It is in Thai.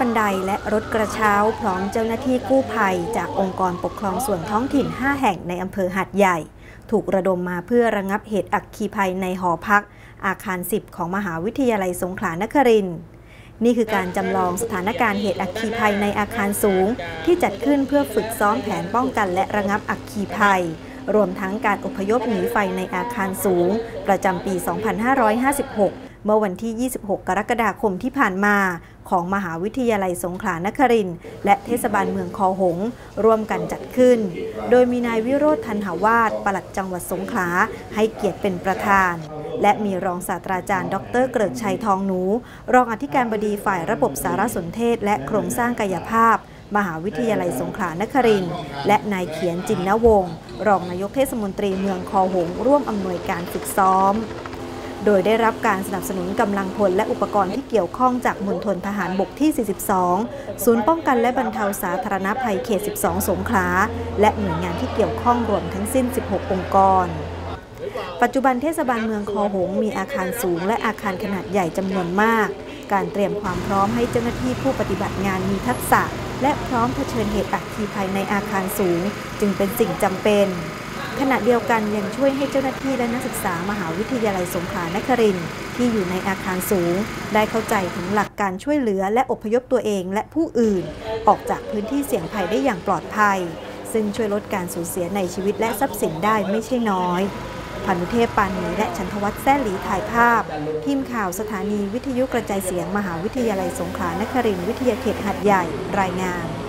บันไดและรถกระเช้า พร้อมเจ้าหน้าที่กู้ภัย จากองค์กรปกครองส่วนท้องถิ่น 5 แห่งในอำเภอหัดใหญ่ ถูกระดมมาเพื่อระงับเหตุอัคคีภัยในหอพัก อาคาร 10 ของมหาวิทยาลัยสงขลานครินทร์นี่คือการจำลองสถานการณ์เหตุอัคคีภัยในอาคารสูง ที่จัดขึ้นเพื่อฝึกซ้อมแผนป้องกันและระงับอัคคีภัย รวมทั้งการอพยพหนีไฟในอาคารสูง ประจำปี 2556 เมื่อวันที่ 26 กรกฎาคมที่ผ่านมาของมหาวิทยาลัยสงขลานครินทร์และเทศบาลเมืองคอหง ร่วมกันจัดขึ้น โดยมีนายวิโรธทันหาวาสปลัดจังหวัดสงขลาให้เกียรติเป็นประธาน และมีรองศาสตราจารย์ ดร เกริกชัยทองหนู รองอธิการบดีฝ่ายระบบสารสนเทศ และโครงสร้างกายภาพ มหาวิทยาลัยสงขลานครินทร์และนายเขียนจินนวงศ์รองนายกเทศมนตรีเมืองคอหง ร่วมอำนวยการฝึกซ้อม โดยได้รับการสนับสนุนกำลังพลและอุปกรณ์ที่เกี่ยวข้องจากมณฑลทหารบกที่ 42 ศูนย์ป้องกันและบรรเทาสาธารณภัยเขต 12 สงขลา และหน่วยงานที่เกี่ยวข้องรวมทั้งสิ้น 16 องค์กรปัจจุบันเทศบาลเมืองคอหงมีอาคารสูงและอาคารขนาดใหญ่จำนวนมาก การเตรียมความพร้อมให้เจ้าหน้าที่ผู้ปฏิบัติงานมีทักษะ และพร้อมเผชิญเหตุอัคคีภัยในอาคารสูง จึงเป็นสิ่งจำเป็น ขณะเดียวกันยังช่วยให้เจ้าหน้าที่และนักศึกษามหาวิทยาลัยสงขลานครินทร์ที่อยู่ในอาคารสูง ได้เข้าใจถึงหลักการช่วยเหลือและอพยพตัวเองและผู้อื่น ออกจากพื้นที่เสี่ยงภัยได้อย่างปลอดภัย ซึ่งช่วยลดการสูญเสียในชีวิตและทรัพย์สินได้ไม่ใช่น้อยพานุเทพปานนีและชันทวัฒน์แซ่หลีถ่ายภาพ ทีมข่าวสถานีวิทยุกระจายเสียงมหาวิทยาลัยสงขลานครินทร์วิทยาเขตหัดใหญ่รายงาน